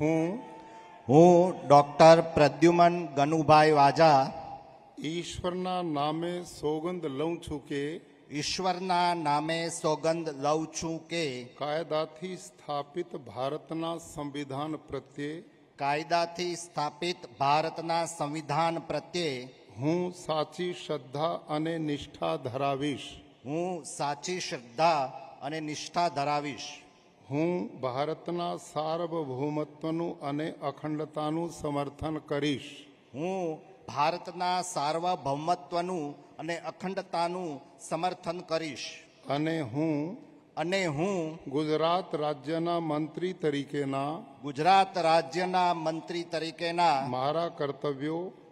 हूँ हूँ डॉक्टर प्रद्युमन गनुभाई वाजा ईश्वर नामे सौगंध लऊ छू के ईश्वर नामे सौगंध लऊ छू के कायदा थी स्थापित भारत ना संविधान प्रत्ये कायदा थी स्थापित भारत न संविधान प्रत्ये हूँ साची श्रद्धा अने निष्ठा धरावीश हूँ साची श्रद्धा अने निष्ठा धरावीश હું ભારતના સાર્વભૌમત્વનું અને અખંડતાનું સમર્થન કરીશ હું ભારતના સાર્વભૌમત્વનું અને અખંડતાનું સમર્થન કરીશ અને હું અને હું ગુજરાત રાજ્યના મંત્રી તરીકેના ગુજરાત રાજ્યના મંત્રી તરીકેના મારા કર્તવ્યો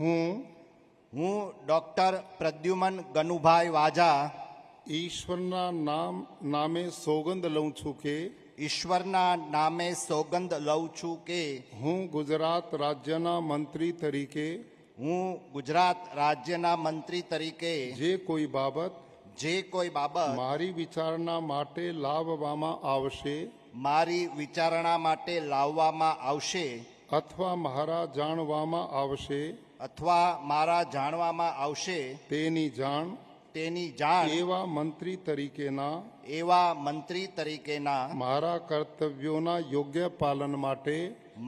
હું હું ડોક્ટર પ્રદ્યુમન ગણુભાઈ વાજા ઈશ્વરના નામ નામે સોગંદ લઉં છું કે ઈશ્વરના નામે સોગંદ લઉં છું કે હું ગુજરાત રાજ્યના મંત્રી તરીકે હું ગુજરાત રાજ્યના મંત્રી તરીકે જે કોઈ બાબત જે કોઈ બાબત મારી વિચારણા માટે લાવવામાં આવશે મારી વિચારણા માટે લાવવામાં આવશે अथवा મહારાજ જાણવામાં આવશે અથવા મારા જાણવામાં આવશે તેની જાણ તેની જાણ એવા મંત્રી તરીકેના એવા મંત્રી તરીકેના મારા કર્તવ્યોના યોગ્ય પાલન માટે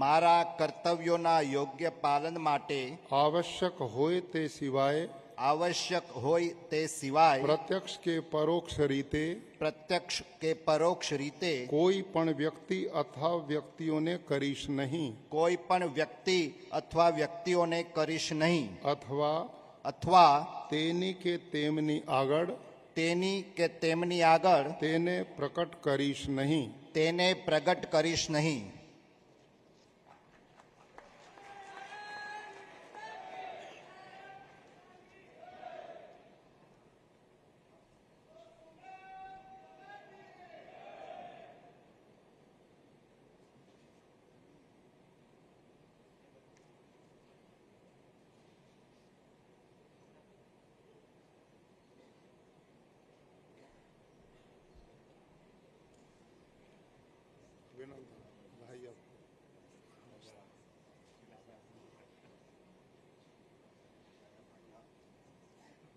મારા કર્તવ્યોના યોગ્ય પાલન માટે આવશ્યક હોય તે સિવાય आवश्यक होय ते प्रत्यक्ष के परोक्ष रीते प्रत्यक्ष के परोक्ष रीते कोई पण व्यक्ति अथवा व्यक्तियों ने करीश नहीं कोई पण व्यक्ति अथवा व्यक्तियों ने करीश नहीं अथवा अथवा तेनी के तेमनी आगर तेनी के तेमनी आगर तेने प्रकट करीश नहीं तेने प्रकट करीश नहीं No.